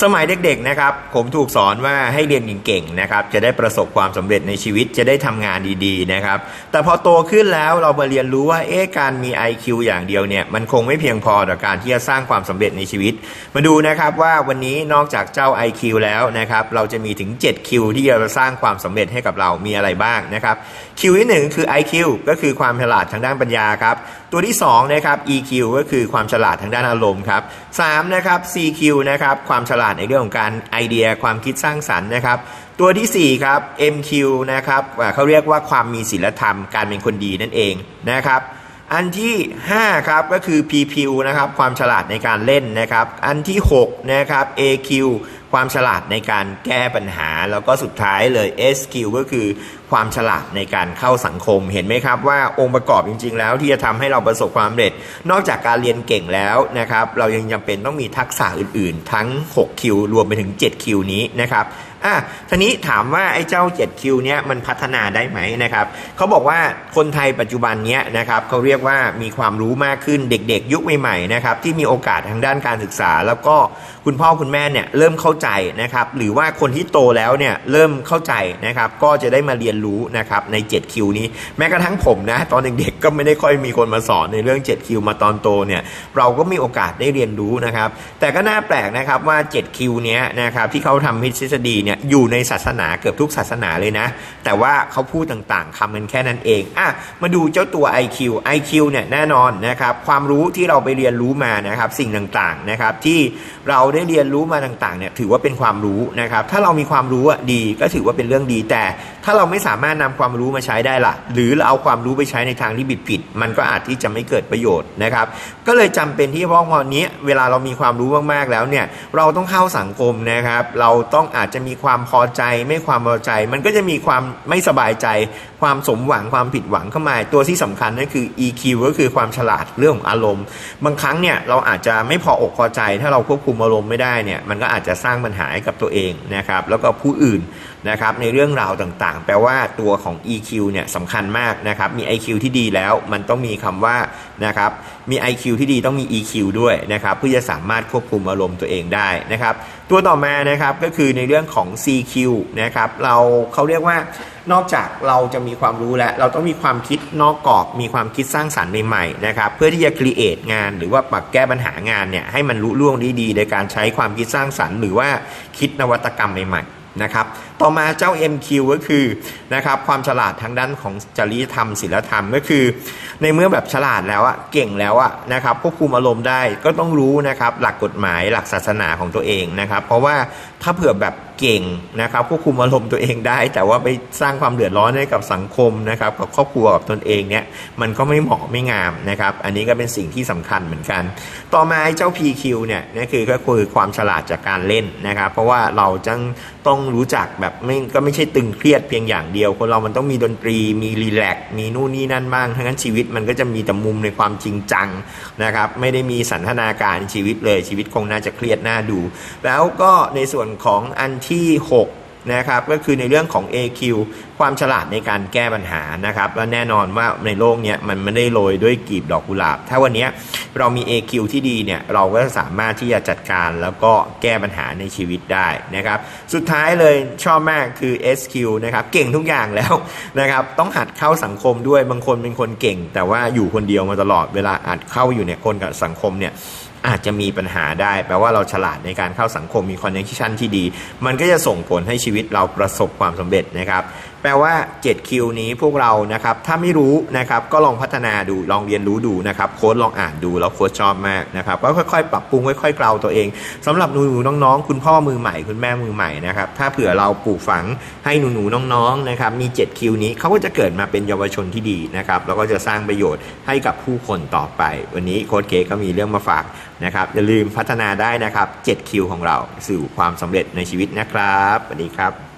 สมัยเด็กๆนะครับ ผมถูกสอนว่าให้เรียนเก่งๆนะครับ จะได้ประสบความสำเร็จในชีวิตจะได้ทำงานดีๆนะครับ แต่พอโตขึ้นแล้วเรามาเรียนรู้ว่าเอ๊ะการมี IQ อย่างเดียวเนี่ยมันคงไม่เพียงพอต่อการที่จะสร้างความสำเร็จในชีวิต มาดูนะครับว่าวันนี้นอกจากเจ้า IQ แล้วนะครับเราจะมีถึง 7 Q ที่จะสร้างความสำเร็จให้กับเรามีอะไรบ้างนะครับ Q ที่หนึ่งคือ IQ ก็คือความฉลาดทางด้านปัญญาครับ ตัวที่2นะครับ EQ ก็คือความฉลาดทางด้านอารมณ์ครับ3นะครับ CQ นะครับความฉลาดในเรื่องของการไอเดียความคิดสร้างสรรค์นะครับตัวทีสี่4ครับ MQ นะครับเขาเรียกว่าความมีศีลธรรมการเป็นคนดีนั่นเองนะครับอันที่ 5 ครับก็คือ PQ นะครับความฉลาดในการเล่นนะครับ อันที่6นะครับ AQ ความฉลาดในการแก้ปัญหา แล้วก็สุดท้ายเลย SQ ก็คือความฉลาดในการเข้าสังคม เห็นไหมครับว่าองค์ประกอบจริง ๆ แล้วที่จะทำให้เราประสบความสำเร็จ นอกจากการเรียนเก่งแล้วนะครับ เรายังจำเป็นต้องมีทักษะอื่น ๆ ทั้ง 6 คิว รวมไปถึง 7 คิวนี้นะครับอะทีนี้ถามว่าไอ้เจ้า 7 คิวเนี้ยมันพัฒนาได้ไหมนะครับเขาบอกว่าคนไทยปัจจุบันเนี้ยนะครับเขาเรียกว่ามีความรู้มากขึ้นเด็ก ๆ ยุคใหม่ๆนะครับที่มีโอกาสทางด้านการศึกษา แล้วก็คุณพ่อคุณแม่เนี่ยเริ่มเข้าใจนะครับหรือว่าคนที่โตแล้วเนี่ยเริ่มเข้าใจนะครับก็จะได้มาเรียนรู้นะครับใน7คิวนี้ แม้กระทั่งผมนะตอนเด็กๆก็ไม่ได้ค่อยมีคนมาสอนในเรื่อง7คิวมาตอนโตเนี่ยเราก็มีโอกาสได้เรียนรู้นะครับแต่ก็น่าแปลกนะครับว่า7คิวเนี้ยนะครับที่เขาทำพิทฤษฎีเนี่ยอยู่ในศาสนาเกือบทุกศาสนาเลยนะแต่ว่าเขาพูดต่างๆคำกันแค่นั้นเองอะมาดูเจ้าตัว IQ IQ เนี่ยแน่นอนนะครับความรู้ที่เราไปเรียนรู้มานะครับสิ่งต่างๆนะครับที่เราได้เรียนรู้มาต่างๆเนี่ยถือว่าเป็นความรู้นะครับ ถ้าเรามีความรู้อะดีก็ถือว่าเป็นเรื่องดี แต่ถ้าเราไม่สามารถนำความรู้มาใช้ได้ล่ะ หรือเราเอาความรู้ไปใช้ในทางที่ผิดผิด มันก็อาจที่จะไม่เกิดประโยชน์นะครับ ก็เลยจำเป็นที่พอวันนี้เวลาเรามีความรู้มากๆแล้วเนี่ยเราต้องเข้าสังคมนะครับ เราต้องอาจจะมีความพอใจไม่ความพอใจ มันก็จะมีความไม่สบายใจ ความสมหวังความผิดหวังเข้ามา ตัวที่สำคัญนั่นคือ EQ ก็คือความฉลาดเรื่องของอารมณ์ บางครั้งเนี่ยเราอาจจะไม่พออกพอใจ ถ้าเราควบคุมอารมณ์ไม่ได้เนี่ยมันก็อาจจะสร้างางปัญหาให้กับตัวเองนะครับแล้วก็ผู้อื่น นะครับในเรื่องราวต่างๆ แปลว่าตัวของ EQ เนี่ยสำคัญมากนะครับมี IQ ที่ดีแล้วมันต้องมีคำว่านะครับมี IQ ที่ดีต้องมี EQ ด้วยนะครับเพื่อจะสามารถควบคุมอารมณ์ตัวเองได้นะครับตัวต่อมานะครับก็คือในเรื่องของ CQ นะครับเราเขาเรียกว่านอกจากเราจะมีความรู้แล้ว เราต้องมีความคิดนอกกรอบ มีความคิดสร้างสรรค์ใหม่ๆนะครับเพื่อที่จะ create งาน หรือว่าปรับแก้ปัญหางานเนี่ยให้มันรุ่ล่วงได้ดีในการใช้ความคิดสร้างสรรค์ หรือว่าคิดนวัตกรรมใหม่ๆนะครับ ต่อมาเจ้า MQ ก็คือนะครับความฉลาดทางด้านของจริยธรรมศีลธรรมก็คือ ในเมื่อแบบฉลาดแล้วอะเก่งแล้วอะนะครับควบคุมอารมณ์ได้ก็ต้องรู้นะครับหลักกฎหมายหลักศาสนาของตัวเองนะครับ เพราะว่าถ้าเผื่อแบบ เก่งนะครับควบคุมอารมณ์ตัวเองได้ แต่ว่าไปสร้างความเดือดร้อนให้กับสังคมนะครับกับครอบครัวกับตนเองเนี่ยมันก็ไม่เหมาะไม่งามนะครับอันนี้ก็เป็นสิ่งที่สำคัญเหมือนกัน ต่อมาไอ้เจ้า PQ เนี่ยนี่คือก็คือความฉลาดจากการเล่นนะครับ เพราะว่าเราจังต้องรู้จักแบบไม่ก็ไม่ใช่ตึงเครียดเพียงอย่างเดียว คนเรามันต้องมีดนตรีมีรีแลกซ์มีนู่นนี่นั่นบ้างทั้งนั้นชีวิตมันก็จะมีแต่มุมในความจริงจังนะครับไม่ได้มีสันทนาการชีวิตเลยชีวิตคงน่าจะเครียดน่าดู แล้วก็ในส่วนของอันทีที่ 6 นะครับ ก็คือในเรื่องของ AQ ความฉลาดในการแก้ปัญหานะครับและแน่นอนว่าในโลกเนี้ยมันไม่ได้โรยด้วยกลีบดอกกุหลาบ ถ้าวันนี้เรามี AQ ที่ดีเนี่ยเราก็สามารถที่จะจัดการแล้วก็แก้ปัญหาในชีวิตได้นะครับ สุดท้ายเลยชอบมากคือ SQ นะครับเก่งทุกอย่างแล้วนะครับต้องหัดเข้าสังคมด้วยบางคนเป็นคนเก่ง แต่ว่าอยู่คนเดียวมาตลอดเวลาอาจเข้าอยู่เนี่ยคนกับสังคมเนี่ย อาจจะมีปัญหาได้ แปลว่าเราฉลาดในการเข้าสังคมมีคอนเนคชันที่ดี มันก็จะส่งผลให้ชีวิตเราประสบความสำเร็จนะครับ แปลว่า7คิวนี้พวกเรานะครับ ถ้าไม่รู้นะครับ ก็ลองพัฒนาดู ลองเรียนรู้ดูนะครับ โค้ดลองอ่านดู แล้วโค้ดชอบมากนะครับ ก็ค่อยๆ ปรับปรุง ค่อยๆเกลาตัวเองสำหรับหนูๆน้องๆ คุณพ่อมือใหม่ คุณแม่มือใหม่นะครับ ถ้าเผื่อเราปลูกฝังให้หนูๆน้องๆนะครับ มี7คิวนี้เขาก็จะเกิดมาเป็นเยาวชนที่ดีนะครับ แล้วก็จะสร้างประโยชน์ให้กับผู้คนต่อไป วันนี้โค้ดเก๋ก็มีเรื่องมาฝากนะครับ อย่าลืมพัฒนาได้นะครับ7คิวของเราสู่ความสำเร็จในชีวิตนะครับ สวัสดีครับ